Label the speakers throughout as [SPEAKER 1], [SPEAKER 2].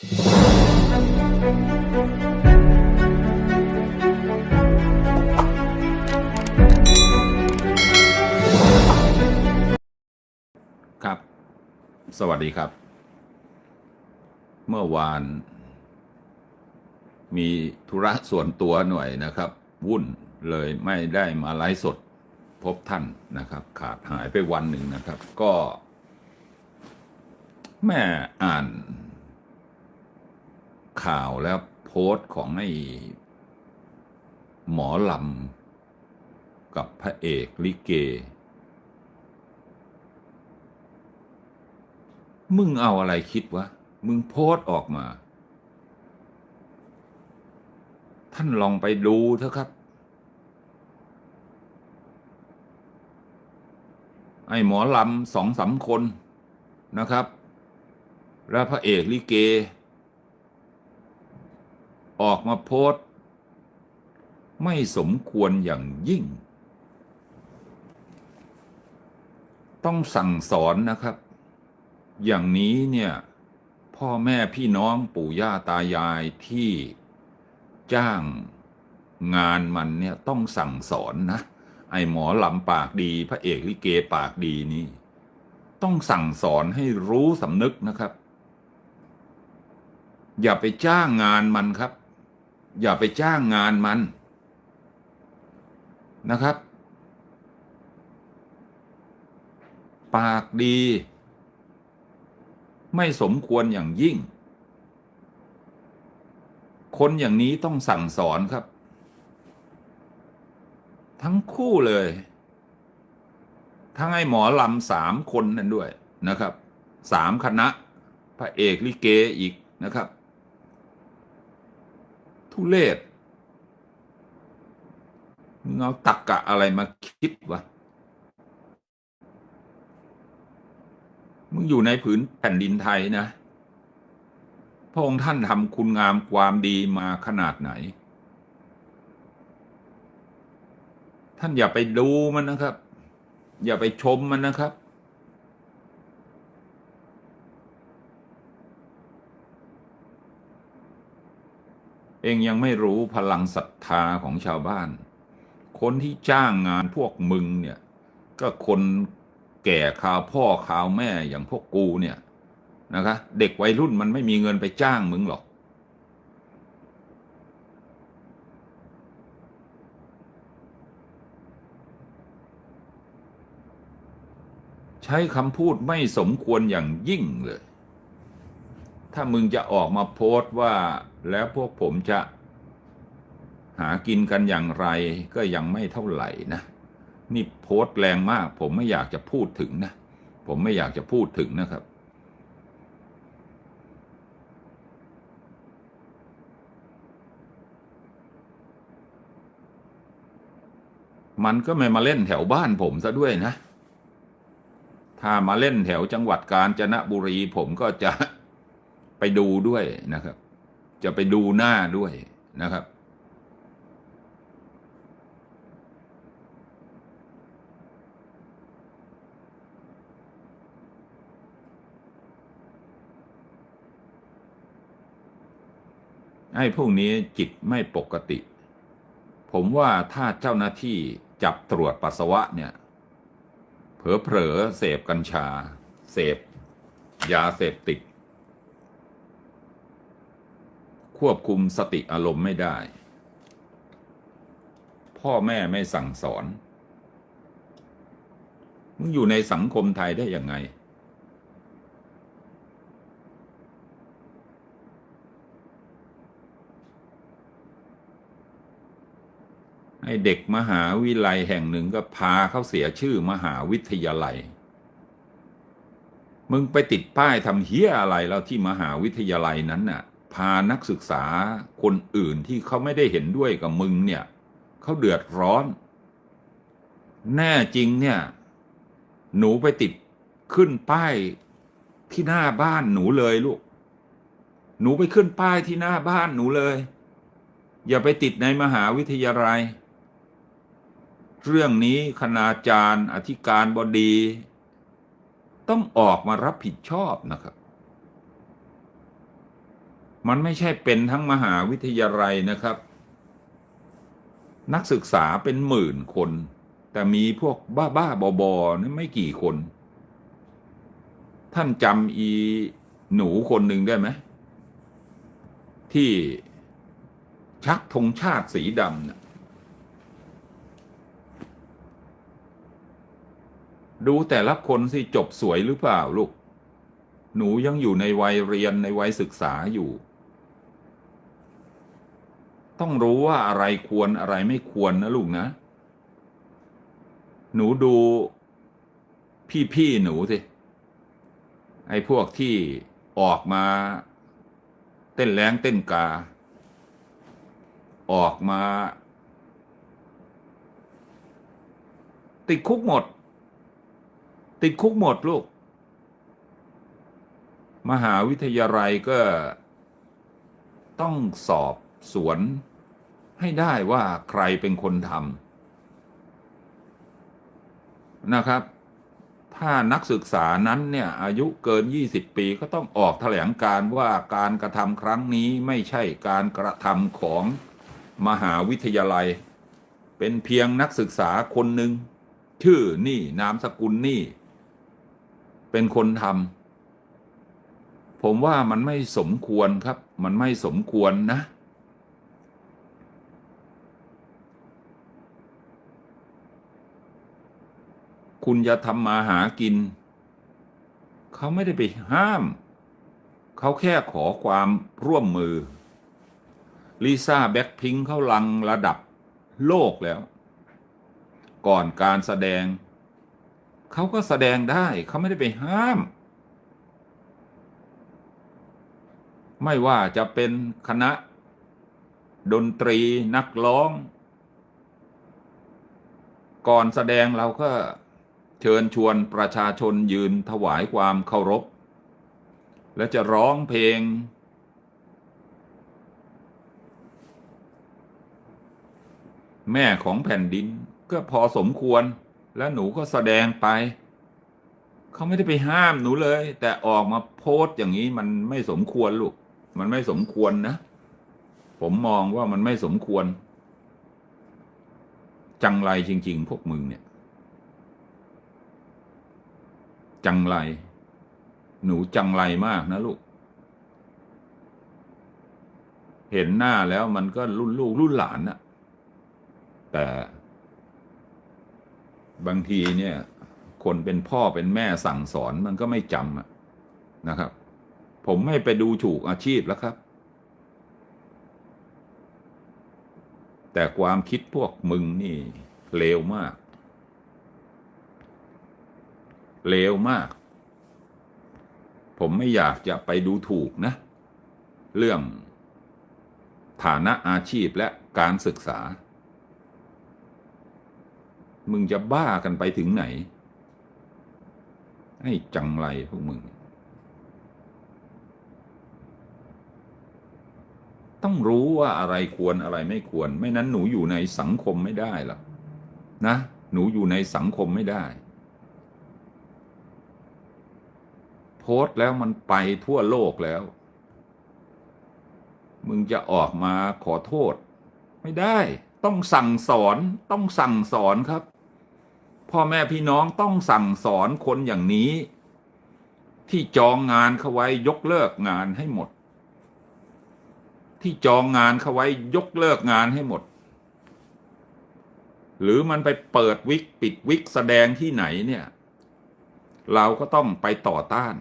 [SPEAKER 1] ครับ สวัสดีครับ เมื่อวาน มีธุระส่วนตัวหน่อยนะครับ วุ่นเลยไม่ได้มาไลฟ์สดพบท่านนะครับ ขาดหายไปวันหนึ่งนะครับ ก็ แม่อ่าน ข่าวแล้วโพสต์ของไอ้หมอลำกับพระเอกลิเก มึงเอาอะไรคิดวะ มึงโพสต์ออกมา ท่านลองไปดูเถอะครับ ไอ้หมอลำสองสามคนนะครับ และพระเอกลิเก ออกมาโพสต์ ไม่สมควรอย่างยิ่ง ต้องสั่งสอนนะครับ อย่างนี้เนี่ยพ่อแม่พี่น้องปู่ย่าตายายที่จ้างงานมันเนี่ยต้องสั่งสอนนะ ไอหมอลำปากดี พระเอกลิเกปากดีนี่ ต้องสั่งสอนให้รู้สำนึกนะครับ อย่าไปจ้างงานมันครับ อย่าไปจ้างงานมันนะครับ ปากดี ไม่สมควรอย่างยิ่ง คนอย่างนี้ต้องสั่งสอนครับ ทั้งคู่เลย ทั้งไอ้หมอลำสามคนนั่นด้วยนะครับสามคณะ พระเอกลิเกอีกนะครับ ทุเลศมึงเอาตักกะอะไรมาคิดวะ มึงอยู่ในผืนแผ่นดินไทยนะ พระองค์ท่านทำคุณงามความดีมาขนาดไหน ท่านอย่าไปดูมันนะครับ อย่าไปชมมันนะครับ เองยังไม่รู้พลังศรัทธาของชาวบ้าน คนที่จ้างงานพวกมึงเนี่ย ก็คนแก่ข่าวพ่อข่าวแม่อย่างพวกกูเนี่ยนะคะ เด็กวัยรุ่นมันไม่มีเงินไปจ้างมึงหรอก ใช้คำพูดไม่สมควรอย่างยิ่งเลย ถ้ามึงจะออกมาโพสต์ว่าแล้วพวกผมจะหากินกันอย่างไรก็ยังไม่เท่าไหร่นะ นี่โพสต์แรงมาก ผมไม่อยากจะพูดถึงนะ ผมไม่อยากจะพูดถึงนะครับ มันก็ไม่มาเล่นแถวบ้านผมซะด้วยนะ ถ้ามาเล่นแถวจังหวัดกาญจนบุรีผมก็จะ ไปดูด้วยนะครับ จะไปดูหน้าด้วยนะครับ ไอ้พวกนี้จิตไม่ปกติ ผมว่าถ้าเจ้าหน้าที่จับตรวจปัสสาวะเนี่ย เผลอๆเสพกัญชา เสพยาเสพติด ควบคุมสติอารมณ์ไม่ได้ พ่อแม่ไม่สั่งสอน มึงอยู่ในสังคมไทยได้ยังไงไอ้เด็กมหาวิทยาลัยแห่งหนึ่งก็พาเขาเสียชื่อมหาวิทยาลัย มึงไปติดป้ายทำเฮี้ยอะไรแล้วที่มหาวิทยาลัยนั้นน่ะ พานักศึกษาคนอื่นที่เขาไม่ได้เห็นด้วยกับมึงเนี่ยเขาเดือดร้อน แน่จริงเนี่ย หนูไปติดขึ้นป้ายที่หน้าบ้านหนูเลยลูก หนูไปขึ้นป้ายที่หน้าบ้านหนูเลย อย่าไปติดในมหาวิทยาลัย เรื่องนี้คณาจารย์ อธิการบดี ต้องออกมารับผิดชอบนะครับ มันไม่ใช่เป็นทั้งมหาวิทยาลัยนะครับ นักศึกษาเป็นหมื่นคน แต่มีพวกบ้าบ้าๆบอนี่ไม่กี่คน ท่านจำอีหนูคนหนึ่งได้ไหม ที่ชักธงชาติสีดำนะดูแต่ละคนสิจบสวยหรือเปล่าลูก หนูยังอยู่ในวัยเรียนในวัยศึกษาอยู่ ต้องรู้ว่าอะไรควรอะไรไม่ควรนะลูกนะ หนูดูพี่ๆหนูสิ ไอ้พวกที่ออกมา เต้นแรงเต้นกา ออกมา ติดคุกหมด ติดคุกหมดลูก มหาวิทยาลัยก็ต้องสอบสวน ให้ได้ว่าใครเป็นคนทำนะครับ ถ้านักศึกษานั้นเนี่ยอายุเกิน 20 ปีก็ต้องออกแถลงการว่าการกระทำครั้งนี้ไม่ใช่การกระทำของมหาวิทยาลัย เป็นเพียงนักศึกษาคนหนึ่งชื่อนี่นามสกุลนี่ เป็นคนทำผมว่ามันไม่สมควรครับ มันไม่สมควรนะ คุณจะทำมาหากิน เขาไม่ได้ไปห้าม เขาแค่ขอความร่วมมือ ลิซ่าแบ็คพิงค์เขาลังระดับโลกแล้ว ก่อนการแสดง เขาก็แสดงได้ เขาไม่ได้ไปห้าม ไม่ว่าจะเป็นคณะ ดนตรีนักร้องก่อนแสดงเราก็ เชิญชวนประชาชนยืนถวายความเคารพ และจะร้องเพลง แม่ของแผ่นดินก็พอสมควรและหนูก็แสดงไป เขาไม่ได้ไปห้ามหนูเลย แต่ออกมาโพสต์อย่างนี้มันไม่สมควรลูก มันไม่สมควรนะ ผมมองว่ามันไม่สมควร จังไรจริง ๆ พวกมึงเนี่ย จังไร หนูจังไรมากนะลูก เห็นหน้าแล้วมันก็รุ่นลูกรุ่นหลานนะแต่ บางทีเนี่ย คนเป็นพ่อเป็นแม่สั่งสอนมันก็ไม่จำนะครับ ผมไม่ไปดูถูกอาชีพแล้วครับ แต่ความคิดพวกมึงนี่เลวมาก เลวมาก ผมไม่อยากจะไปดูถูกนะ เรื่อง ฐานะอาชีพและการศึกษา มึงจะบ้ากันไปถึงไหนให้จังไรพวกมึง ต้องรู้ว่าอะไรควรอะไรไม่ควร ไม่นั้นหนูอยู่ในสังคมไม่ได้หรอกนะ หนูอยู่ในสังคมไม่ได้ โพสต์แล้วมันไปทั่วโลกแล้ว มึงจะออกมาขอโทษ ไม่ได้ ต้องสั่งสอนต้องสั่งสอนครับ พ่อแม่พี่น้องต้องสั่งสอนคนอย่างนี้ ที่จองงานเขาไว้ยกเลิกงานให้หมด ที่จองงานเขาไว้ยกเลิกงานให้หมด หรือมันไปเปิดวิกปิดวิกแสดงที่ไหนเนี่ย เราก็ต้องไปต่อต้าน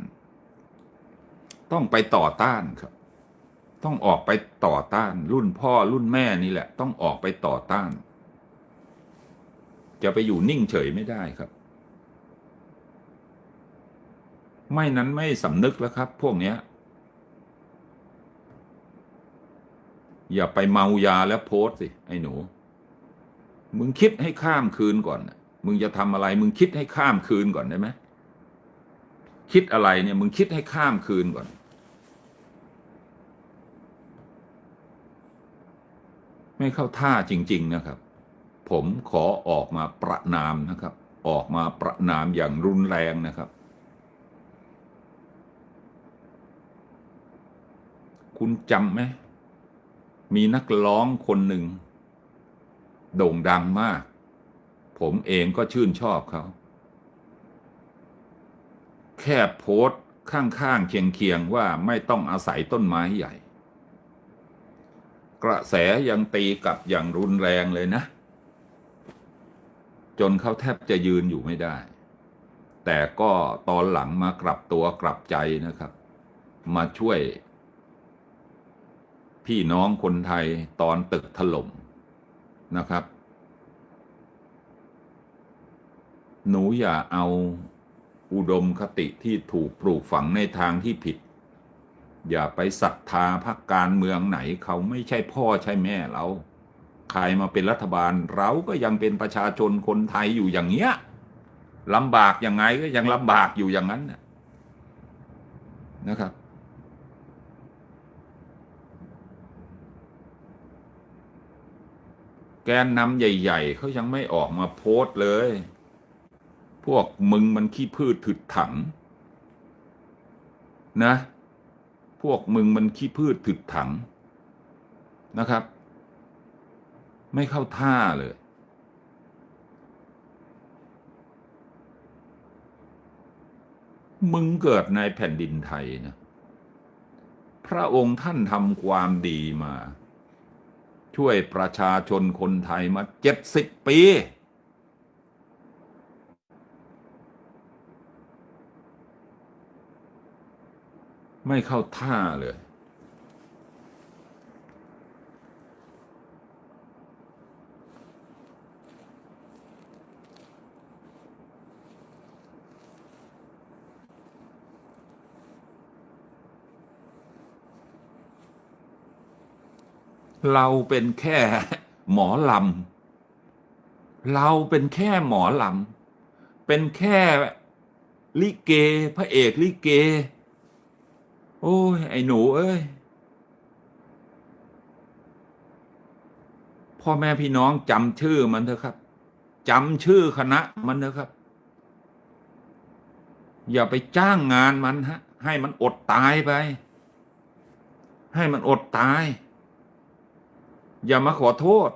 [SPEAKER 1] ต้องไปต่อต้านครับ ต้องออกไปต่อต้าน รุ่นพ่อรุ่นแม่นี่แหละ ต้องออกไปต่อต้าน จะไปอยู่นิ่งเฉยไม่ได้ครับ ไม่นั้นไม่สำนึกแล้วครับ พวกเนี้ย อย่าไปเมายาแล้วโพสสิ ไอ้หนู มึงคิดให้ข้ามคืนก่อน มึงจะทำอะไร มึงคิดให้ข้ามคืนก่อนได้ไหม คิดอะไรเนี่ยมึงคิดให้ข้ามคืนก่อน ไม่เข้าท่าจริง ๆนะครับ ผมขอออกมาประนามนะครับ ออกมาประนามอย่างรุนแรงนะครับ คุณจำไหมมีนักร้องคนหนึ่ง โด่งดังมาก ผมเองก็ชื่นชอบเขา แค่โพสข้างๆเคียงๆว่าไม่ต้องอาศัยต้นไม้ใหญ่ กระแสยังตีกลับอย่างรุนแรงเลยนะ จนเขาแทบจะยืนอยู่ไม่ได้ แต่ก็ตอนหลังมากลับตัวกลับใจนะครับ มาช่วย พี่น้องคนไทยตอนตึกถล่มนะครับ หนูอย่าเอา อุดมคติที่ถูกปลูกฝังในทางที่ผิด อย่าไปศรัทธาพรรคการเมืองไหนเขาไม่ใช่พ่อใช่แม่เรา ใครมาเป็นรัฐบาลเราก็ยังเป็นประชาชนคนไทยอยู่อย่างเงี้ยลำบากยังไงก็ยังลำบากอยู่อย่างนั้นนะนะครับ แกนนำใหญ่ ๆเขายังไม่ออกมาโพสต์เลย พวกมึงมันขี้พืชถึดถัง นะ พวกมึงมันขี้พืชถึดถังนะครับ ไม่เข้าท่าเลย มึงเกิดในแผ่นดินไทยนะพระองค์ท่านทำความดีมา ช่วยประชาชนคนไทยมาเจ็ดสิบปี ไม่เข้าท่าเลย เราเป็นแค่หมอลำ เราเป็นแค่หมอลำ เป็นแค่ลิเก พระเอกลิเก โอ้ย ไอ้หนูเอ้ย พ่อแม่พี่น้องจำชื่อมันเถอะครับจำชื่อคณะมันเถอะครับ อย่าไปจ้างงานมันฮะ ให้มันอดตายไป ให้มันอดตาย อย่ามาขอโทษ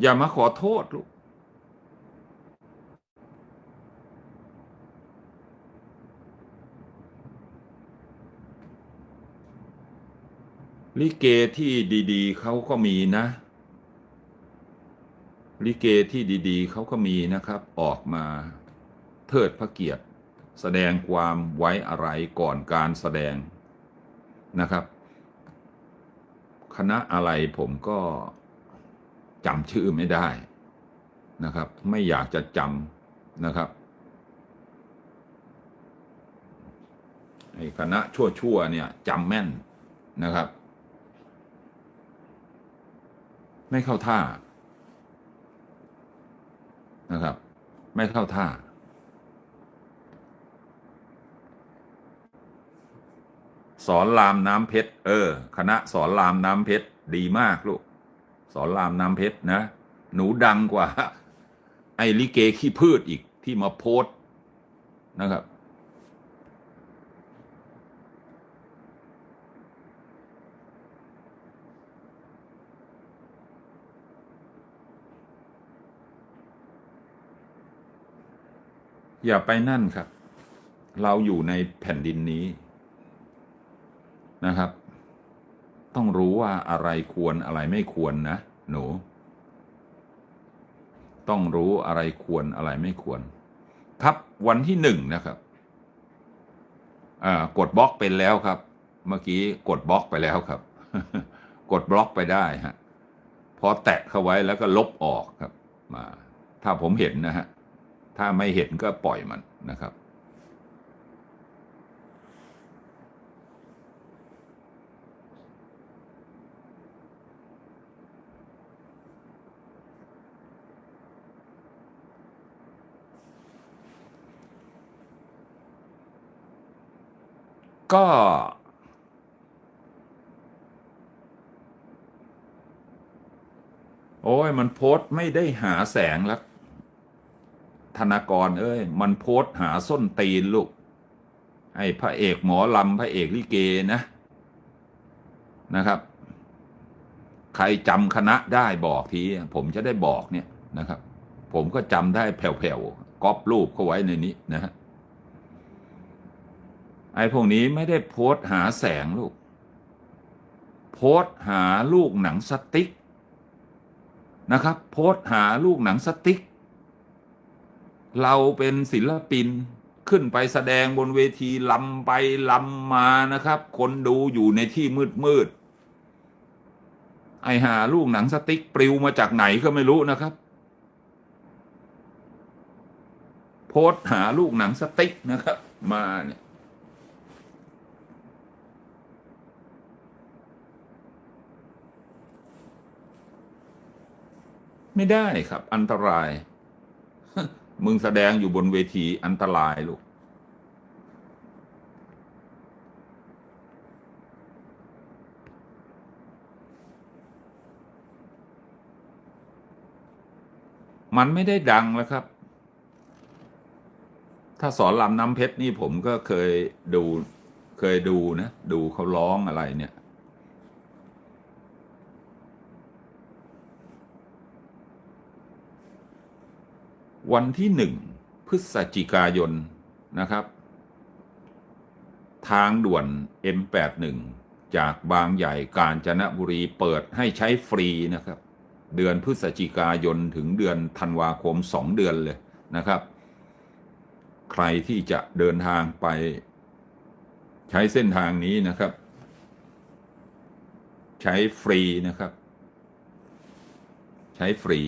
[SPEAKER 1] อย่ามาขอโทษลูก ลิเกที่ดีๆเขาก็มีนะ ลิเกที่ดีๆเขาก็มีนะครับ ออกมาเทิดพระเกียรติ แสดงความไว้อะไรก่อนการแสดงนะครับ คณะอะไรผมก็จำชื่อไม่ได้นะครับ ไม่อยากจะจำนะครับไอ้คณะชั่วๆเนี่ยจำแม่นนะครับ ไม่เข้าท่านะครับ ไม่เข้าท่า สอนรามน้ำเพชรเออ คณะสอนรามน้ำเพชรดีมากลูก สอนรามน้ำเพชรนะ หนูดังกว่า ไอ้ลิเกขี้พืชอีกที่มาโพสนะครับ อย่าไปนั่นครับ เราอยู่ในแผ่นดินนี้นะครับ ต้องรู้ว่าอะไรควรอะไรไม่ควรนะ หนู ต้องรู้อะไรควรอะไรไม่ควร ครับวันที่หนึ่งนะครับอ่ากดบล็อกเป็นแล้วครับ เมื่อกี้กดบล็อกไปแล้วครับ กดบล็อกไปได้ฮะพอแตะเข้าไว้แล้วก็ลบออกครับ มา ถ้าผมเห็นนะฮะ ถ้าไม่เห็นก็ปล่อยมันนะครับ ก็โอ้ยมันโพสต์ไม่ได้หาแสงแล้ว ธนากร เอ้ย มันโพสหาส้นตีนลูก ไอ้พระเอกหมอลำพระเอกลิเกนะนะครับ ใครจำคณะได้บอกที ผมจะได้บอกเนี่ยนะครับ ผมก็จำได้แผ่วๆก๊อปรูปเขาไว้ในนี้นะฮะไอ้พวกนี้ไม่ได้โพสหาแสงลูก โพสหาลูกหนังสติ๊กนะครับ โพสหาลูกหนังสติ๊ก เราเป็นศิลปินขึ้นไปแสดงบนเวทีลำไปลำมานะครับ คนดูอยู่ในที่มืดมืดไอหาลูกหนังสติ๊กปลิวมาจากไหนก็ไม่รู้นะครับ โพสหาลูกหนังสติ๊กนะครับ มาเนี่ยไม่ได้ครับอันตราย มึงแสดงอยู่บนเวทีอันตรายลูก มันไม่ได้ดังแล้วครับ ถ้าสอนลำน้ำเพชรนี่ผมก็เคยดูเคยดูนะ ดูเขาร้องอะไรเนี่ย วันที่หนึ่งพฤศจิกายนนะครับ ทางด่วน M81 จากบางใหญ่กาญจนบุรีเปิดให้ใช้ฟรีนะครับ เดือนพฤศจิกายนถึงเดือนธันวาคมสองเดือนเลยนะครับ ใครที่จะเดินทางไปใช้เส้นทางนี้นะครับ ใช้ฟรีนะครับ ใช้ฟรี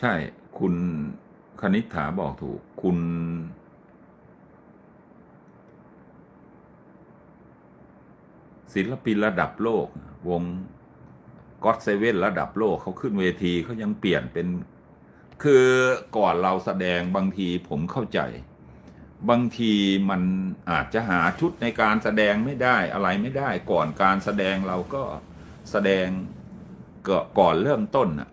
[SPEAKER 1] ใช่ คุณคณิษฐาบอกถูก คุณ ศิลปินระดับโลก วงก็ d เซเว่นระดับโลกเขาขึ้นเวทีเขายังเปลี่ยนเป็น คือก่อนเราแสดงบางทีผมเข้าใจ บางทีมันอาจจะหาชุดในการแสดงไม่ได้อะไรไม่ได้ ก่อนการแสดงเราก็แสดงก็ก่อนเริ่มต้นน่ะ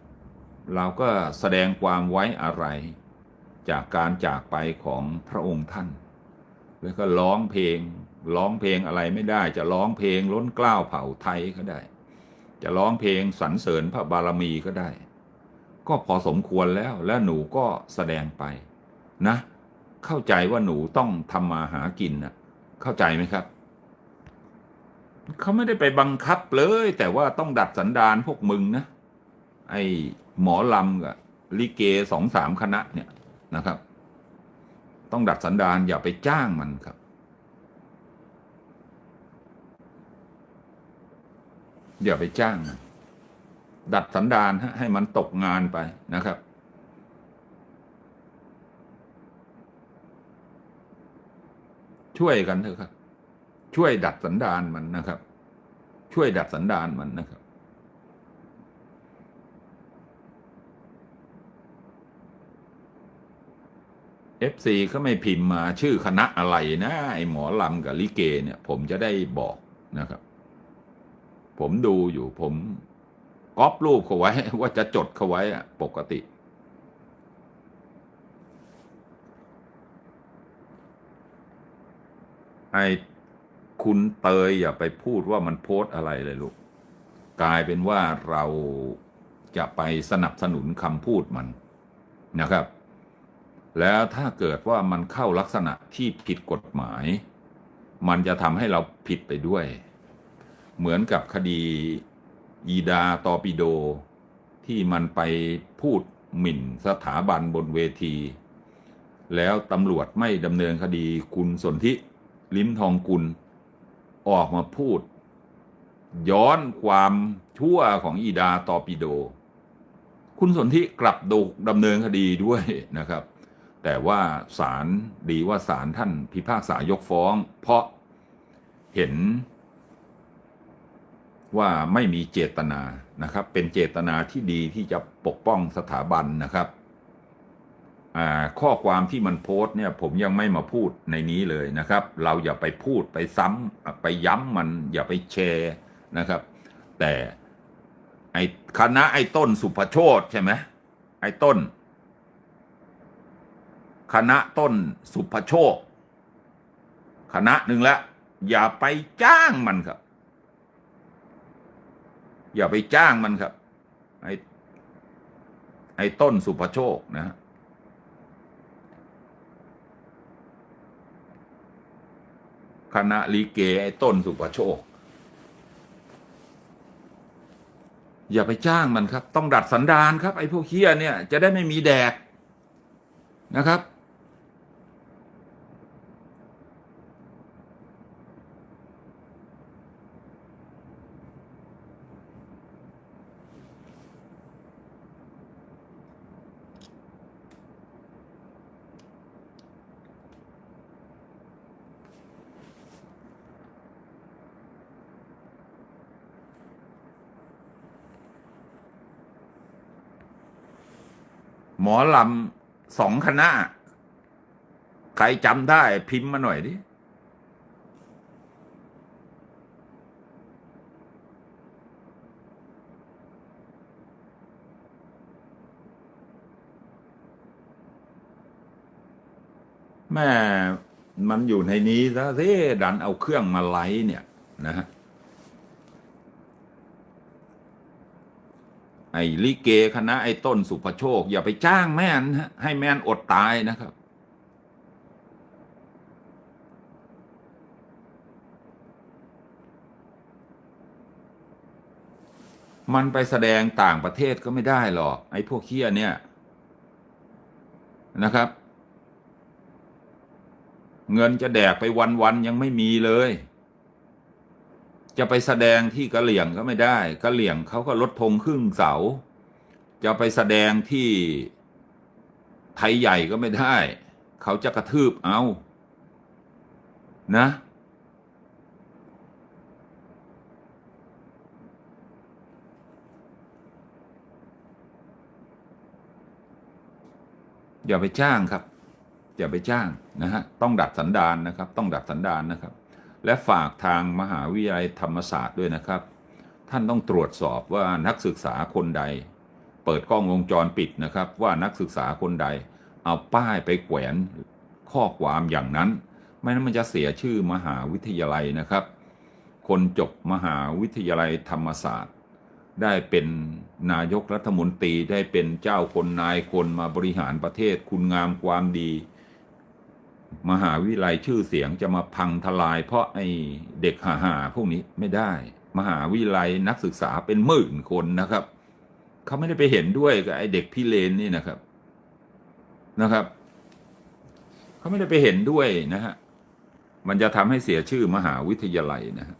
[SPEAKER 1] เราก็แสดงความไว้อะไร จากการจากไปของพระองค์ท่าน แล้วก็ร้องเพลง ร้องเพลงอะไรไม่ได้ จะร้องเพลงล้นกล้าวเผ่าไทยก็ได้ จะร้องเพลงสรรเสริญพระบารมีก็ได้ ก็พอสมควรแล้วและหนูก็แสดงไปนะ เข้าใจว่าหนูต้องทำมาหากินนะเข้าใจไหมครับเขาไม่ได้ไปบังคับเลย แต่ว่าต้องดัดสันดานพวกมึงนะ ไอ้หมอลำกับลิเกสองสามคณะเนี่ยนะครับ ต้องดัดสันดานอย่าไปจ้างมันครับ อย่าไปจ้างมันดัดสันดานฮะให้มันตกงานไปนะครับ ช่วยกันเถอะครับ ช่วยดัดสันดานมันนะครับ ช่วยดัดสันดานมันนะครับ เอฟซีเขาไม่พิมพ์มาชื่อคณะอะไรนะ ไอหมอลำกับลิเกเนี่ย ผมจะได้บอกนะครับ ผมดูอยู่ผมก๊อปรูปเขาไว้ ว่าจะจดเขาไว้อะปกติ ไอคุณเตยอย่าไปพูดว่ามันโพสอะไรเลยลูก กลายเป็นว่าเราจะไปสนับสนุนคำพูดมันนะครับ แล้วถ้าเกิดว่ามันเข้าลักษณะที่ผิดกฎหมาย มันจะทำให้เราผิดไปด้วย เหมือนกับคดีอีดาตอปิโด ที่มันไปพูดหมิ่นสถาบันบนเวที แล้วตำรวจไม่ดำเนินคดีคุณสนธิลิ้มทองกุล ออกมาพูด ย้อนความชั่วของอีดาตอปิโด คุณสนธิกลับดูดำเนินคดีด้วยนะครับ แต่ว่าศาลดีว่าศาลท่านพิพากษายกฟ้อง เพราะเห็นว่าไม่มีเจตนานะครับ เป็นเจตนาที่ดีที่จะปกป้องสถาบันนะครับข้อความที่มันโพสต์เนี่ยผมยังไม่มาพูดในนี้เลยนะครับ เราอย่าไปพูดไปซ้ำไปย้ำมันอย่าไปแชร์นะครับ แต่ไอ้คณะไอ้ต้นสุภโชตใช่ไหมไอ้ต้น คณะต้นสุภโชค คณะหนึ่งแล้วอย่าไปจ้างมันครับ อย่าไปจ้างมันครับ ไอ้ไอ้ต้นสุภโชคนะคณะลีเกไอ้ต้นสุภโชค อย่าไปจ้างมันครับ ต้องดัดสันดานครับ ไอ้พวกเฮียเนี่ย จะได้ไม่มีแดกนะครับ หมอลำสองคณะ ใครจำได้พิมพ์มาหน่อยดิแม่มันอยู่ในนี้ซะสิดันเอาเครื่องมาไลฟ์เนี่ยนะฮะ ไอ้ลิเกคณะไอ้ต้นสุภโชค อย่าไปจ้างแม่นฮะให้แม่นอดตายนะครับ มันไปแสดงต่างประเทศก็ไม่ได้หรอก ไอ้พวกเคี้ยเนี่ยนะครับ เงินจะแดกไปวัน ๆ ยังไม่มีเลย จะไปแสดงที่กะเหลี่ยงก็ไม่ได้กะเหลี่ยงเขาก็ลดธงครึ่งเสา จะไปแสดงที่ไทยใหญ่ก็ไม่ได้ เขาจะกระทืบเอานะ อย่าไปจ้างครับ อย่าไปจ้างนะฮะต้องดัดสันดานนะครับ ต้องดัดสันดานนะครับ และฝากทางมหาวิทยาลัยธรรมศาสตร์ด้วยนะครับ ท่านต้องตรวจสอบว่านักศึกษาคนใด เปิดกล้องวงจรปิดนะครับ ว่านักศึกษาคนใด เอาป้ายไปแขวนข้อความอย่างนั้น ไม่นั้นมันจะเสียชื่อมหาวิทยาลัยนะครับ คนจบมหาวิทยาลัยธรรมศาสตร์ ได้เป็นนายกรัฐมนตรีได้เป็นเจ้าคนนายคนมาบริหารประเทศคุณงามความดี มหาวิทยาลัยชื่อเสียงจะมาพังทลาย เพราะไอ้เด็กหาหาพวกนี้ไม่ได้ มหาวิทยาลัยนักศึกษาเป็นหมื่นคนนะครับเขาไม่ได้ไปเห็นด้วยกับไอ้เด็กพี่เลนนี่นะครับนะครับเขาไม่ได้ไปเห็นด้วยนะฮะมันจะทำให้เสียชื่อมหาวิทยาลัยนะฮะ